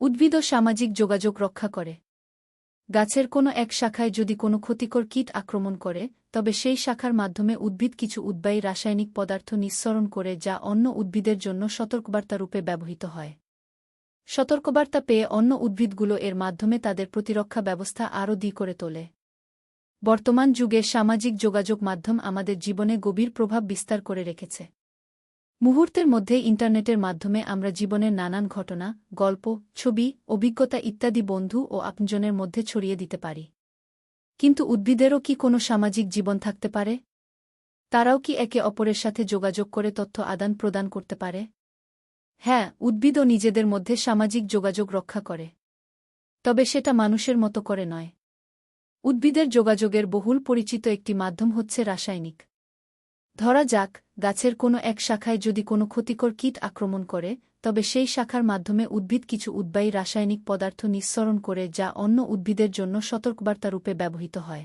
উদ্ভিদ ও সামাজিক যোগাযোগ রক্ষা করে। গাছের কোনো এক শাখায় যদি কোনো ক্ষতিকর কীট আক্রমণ করে, তবে সেই শাখার মাধ্যমে উদ্ভিদ কিছু উদ্বায়ী রাসায়নিক পদার্থ নিঃসরণ করে যা অন্য উদ্ভিদের জন্য সতর্কবার্তা রূপে ব্যবহৃত হয়। সতর্কবার্তা পেয়ে অন্য উদ্ভিদগুলো এর মাধ্যমে তাদের প্রতিরক্ষা ব্যবস্থা আরও দি করে তোলে। বর্তমান যুগে সামাজিক যোগাযোগ মাধ্যম আমাদের জীবনে গভীর প্রভাব বিস্তার করে রেখেছে। মুহূর্তের মধ্যে ইন্টারনেটের মাধ্যমে আমরা জীবনের নানান ঘটনা, গল্প, ছবি, অভিজ্ঞতা ইত্যাদি বন্ধু ও আপনজনের মধ্যে ছড়িয়ে দিতে পারি। কিন্তু উদ্ভিদেরও কি কোনো সামাজিক জীবন থাকতে পারে? তারাও কি একে অপরের সাথে যোগাযোগ করে তথ্য আদান প্রদান করতে পারে? হ্যাঁ উদ্ভিদও নিজেদের মধ্যে সামাজিক যোগাযোগ রক্ষা করে। তবে সেটা মানুষের মতো করে নয়। উদ্ভিদের যোগাযোগের বহুল পরিচিত একটি মাধ্যম হচ্ছে রাসায়নিক। ধরা যাক, গাছের কোনো এক শাখায় যদি কোনো ক্ষতিকর কীট আক্রমণ করে, তবে সেই শাখার মাধ্যমে উদ্ভিদ কিছু উদ্বায়ী রাসায়নিক পদার্থ নিঃসরণ করে যা অন্য উদ্ভিদের জন্য সতর্কবার্তা রূপে ব্যবহৃত হয়।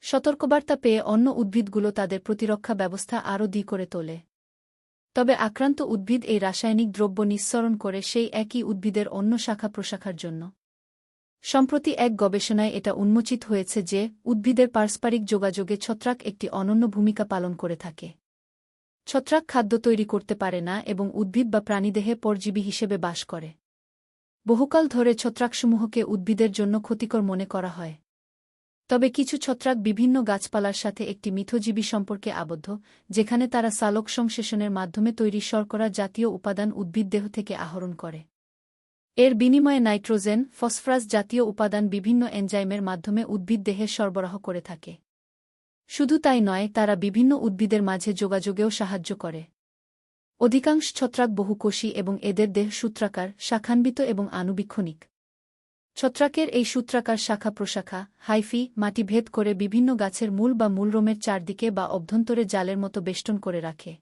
সতর্কবার্তা পেয়ে অন্য উদ্ভিদগুলো তাদের প্রতিরক্ষা ব্যবস্থা আরও দি করে তোলে। তবে আক্রান্ত উদ্ভিদ এই রাসায়নিক দ্রব্য নিঃসরণ করে সেই একই উদ্ভিদের অন্য শাখা প্রশাখার জন্য। সম্প্রতি এক গবেষণায় এটা উন্মোচিত হয়েছে যে উদ্ভিদের পারস্পরিক যোগাযোগে ছত্রাক একটি অনন্য ভূমিকা পালন করে থাকে। ছত্রাক খাদ্য তৈরি করতে পারে না এবং উদ্ভিদ বা প্রাণীদেহে পরজীবী হিসেবে বাস করে। বহুকাল ধরে ছত্রাকসমূহকে উদ্ভিদের জন্য ক্ষতিকর মনে করা হয়। তবে কিছু ছত্রাক বিভিন্ন গাছপালার সাথে একটি মিথজীবী সম্পর্কে আবদ্ধ, যেখানে তারা সালোক সংশ্লেষণের মাধ্যমে তৈরি শর্করা জাতীয় উপাদান উদ্ভিদদেহ থেকে আহরণ করে। এর বিনিময়ে নাইট্রোজেন, ফসফরাস জাতীয় উপাদান বিভিন্ন এনজাইমের মাধ্যমে উদ্ভিদ দেহে সরবরাহ করে থাকে। শুধু তাই নয়, তারা বিভিন্ন উদ্ভিদের মাঝে যোগাযোগেও সাহায্য করে। অধিকাংশ ছত্রাক বহুকোষী এবং এদের দেহ সূত্রাকার, শাখান্বিত এবং আনুবীক্ষণিক ছত্রাকের এই সূত্রাকার শাখা প্রশাখা, হাইফি, মাটি ভেদ করে বিভিন্ন গাছের মূল বা মূলরোমের চারদিকে বা অভ্যন্তরে জালের মতো বেষ্টন করে রাখে।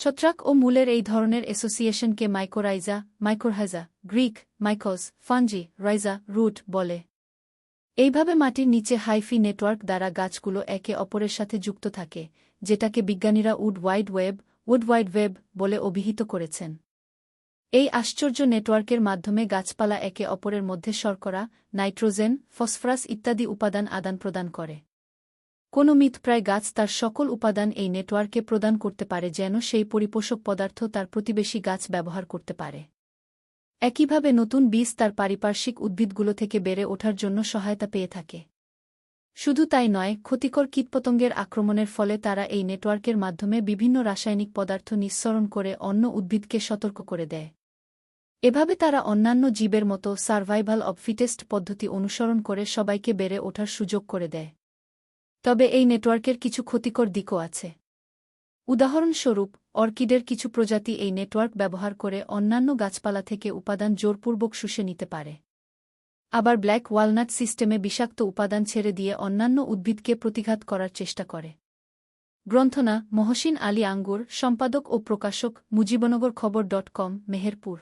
ছত্রাক ও মূলের এই ধরনের অ্যাসোসিয়েশনকে মাইকোরাইজা মাইক্রোহাইজা গ্রিক মাইকোস ফাঞ্জি রাইজা রুট বলে। এইভাবে মাটির নিচে হাইফি নেটওয়ার্ক দ্বারা গাছগুলো একে অপরের সাথে যুক্ত থাকে, যেটাকে বিজ্ঞানীরা wood wide web wood wide web বলে অভিহিত করেছেন। এই আশ্চর্য নেটওয়ার্কের মাধ্যমে গাছপালা একে অপরের মধ্যে শর্করা নাইট্রোজেন ফসফরাস ইত্যাদি উপাদান আদান প্রদান করে। কোনো মিথপ্রায় গাছ তার সকল উপাদান এই নেটওয়ার্কে প্রদান করতে পারে যেন সেই পরিপোষক পদার্থ তার প্রতিবেশী গাছ ব্যবহার করতে পারে। একইভাবে নতুন বীজ তার পারিপার্শ্বিক উদ্ভিদগুলো থেকে বেড়ে ওঠার জন্য সহায়তা পেয়ে থাকে। শুধু তাই নয়, ক্ষতিকর কীটপতঙ্গের আক্রমণের ফলে তারা এই নেটওয়ার্কের মাধ্যমে বিভিন্ন রাসায়নিক পদার্থ নিঃসরণ করে অন্য উদ্ভিদকে সতর্ক করে দেয়। এভাবে তারা অন্যান্য জীবের মতো সার্ভাইভাল অব ফিটেস্ট পদ্ধতি অনুসরণ করে সবাইকে বেড়ে ওঠার সুযোগ করে দেয়। তবে এই নেটওয়ার্কের কিছু ক্ষতিকর দিকও আছে। উদাহরণস্বরূপ, অর্কিডের কিছু প্রজাতি এই নেটওয়ার্ক ব্যবহার করে অন্যান্য গাছপালা থেকে উপাদান জোরপূর্বক শুষে নিতে পারে। আবার ব্ল্যাক ওয়ালনাট সিস্টেমে বিষাক্ত উপাদান ছেড়ে দিয়ে অন্যান্য উদ্ভিদকে প্রতিঘাত করার চেষ্টা করে। গ্রন্থনা, মহসিন আলী আঙ্গুর, সম্পাদক ও প্রকাশক মুজিবনগর খবর ডট কম, মেহেরপুর।